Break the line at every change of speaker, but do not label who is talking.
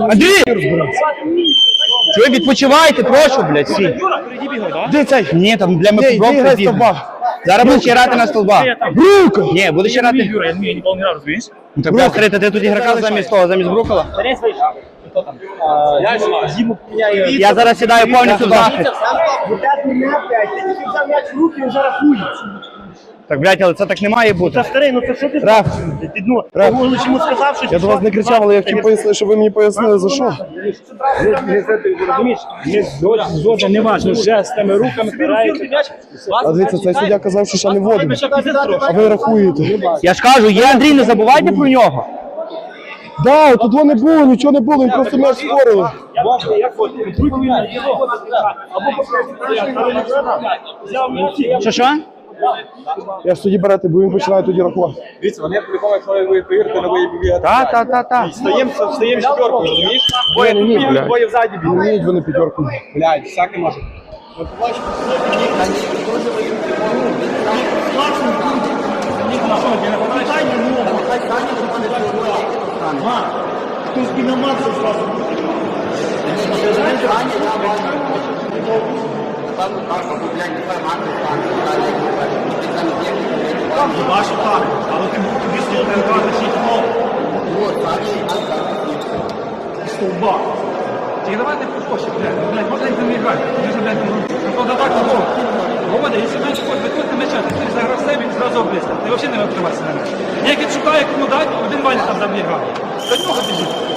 Андрій! Чого відпочивайте, прошу, блядь, всі.
Де цей?
Ні, там, бля, ми футбол
грай
Зараз будеш грати на столба.
Брука!
Ні, будеш грати.
Юра, я не вмію ніколи не грав, розумієш?
Ну, Так, бля, ти тоді грака замість того, замість?
Я зиму міняю.
Я зараз сідаю повністю в захист. Так, блядь, але це так не має бути.
Старий, ну це що ти?
Раф,
Ти, ну, Павлович йому сказав, що
Я до вас не кричав, але я хотів пояснити, щоб ви мені пояснили, за що.
розумієш, не не важно, жестами, руками, старається.
А дивіться, цей суддя казав, що ще не вводимо. А ви рахуєте.
я ж кажу, є Андрій, не забувайте про нього.
Да, тут воно не було, нічого не було, він просто м'яч створили.
Що що?
Я ж тоді берете, бо він починає тоді рахувати.
Дивіться, вони по-любому, якщо ви повірите, на бої бігати.
Та, та, та, та.
Стаємо, стаємо четверкою, розумієш? Двоє тут
ні,
бігають, двоє ззаді
Не вміють вони п'ятерку.
Блядь, всяке може.
Ваші так, але тобі слово грати ще фол. Стовба. Тільки давайте похожі, блядь, блядь, можна їх грати. Дуже, блядь, ну, то так, ну, Володя, якщо менш ход, виходьте м'яча, ти заграв себе зразу облизка. Ти взагалі не відкривайся на мене. Як він шукає, кому дати, один Ваня там забігає. До нього біжить.